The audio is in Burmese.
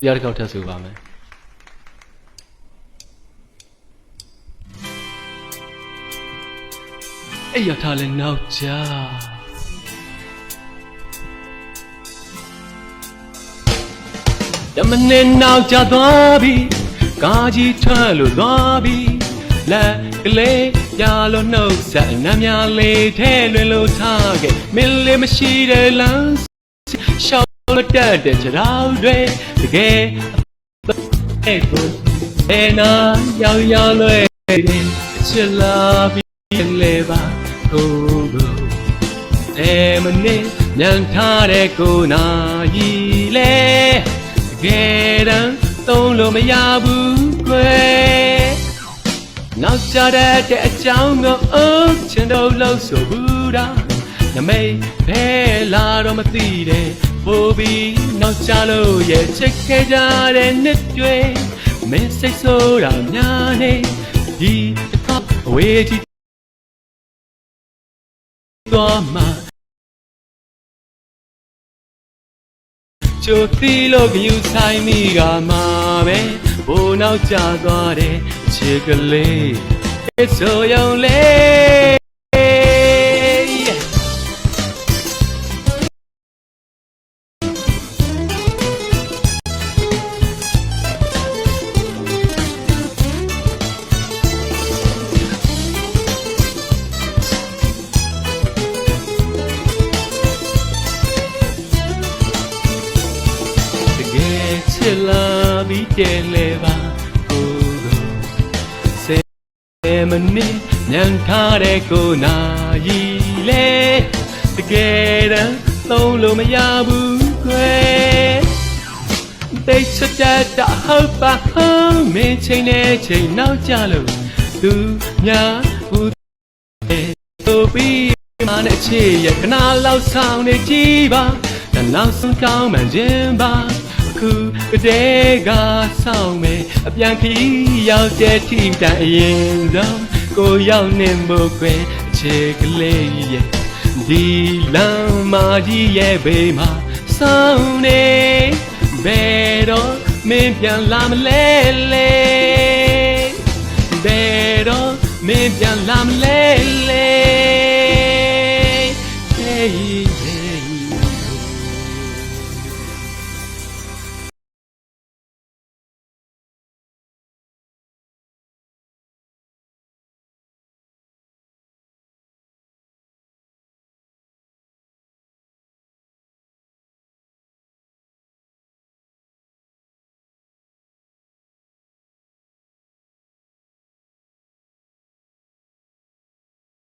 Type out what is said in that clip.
တရားတစ်ခေါက်ထပ်ဆိုပါမယ်အဲ့ရထားလဲနောက်ကြတမနဲ့နောက်ကြသွားပြီကာကြီးထွက်လို့သွားပြီလက်ကလေးရလို့နှုတ်ဆက်နှမ်းများလေးထဲလွင်လို့ထားခဲ့မင်းလေးမရှိတဲ့လမ်းရှောင်း မတက်တဲ့ခြေထောက်တွေတကယ်အဲ့ကိုအဲနာရောက်ရောက်လွယ်တယ်ချစ်လာပြီးလေပါကိုကိုအဲမနေညံထားတဲ့ကိုနာကြီးလေတကယ်တမ်းသုံးလို့မရဘူးကွယ်နောက်ကြတဲ့အကြောင်းကိုအုပ်ချင်တော့လို့ဆိုဘူးတာနမိတ်ဘဲလာတော့မသိတဲ့ ပို့ပြီးနောက်ကြလို့ရဲ့ချစ်ခဲ့ကြတဲ့နှစ်တွေမင်းစိတ်ဆိုးတာများနေဒီတစ်ခါအဝေးကြီးသွားမှာချိုသီလို့ကယူဆိုင်မိကမှာပဲဘိုးနောက်ကျသွားတဲ့ချစ်ကလေးဆိုရုံလေး ယ်ချစ်လာပြီးတယ်လေပါကိုကိုဆယ်မနစ်ညံထားတဲ့ကိုနာရီလေတကယ်တမ်းသုံးလို့မရဘူးကွယ်တိတ်ချက်တာဟုတ်ပါဟုတ်မင်းချိန်နဲ့ချိန်နောက်ကြလို့သူများဘူးတို့ပြီးမနဲ့ချစ်ရဲ့ခဏလောက်ဆောင်နေကြည့်ပါတနောက်ဆုံးကောင်းမှန်ခြင်းပါအ ခုကတည်းကဆောင်မယ်အပြန်ခီးရောက်တဲ့ထိတန်အရင်ဆုံးကိုရောက်နေဖို့ကွယ်အခြေကလေးရဲ့ဒီလမ်းမကြီးရဲ့ဘေးမှာဆောင်နေဘယ်တော့မင်းပြန်လာမလဲလေဘယ်တော့မင်းပြန်လာမလဲလေ Hey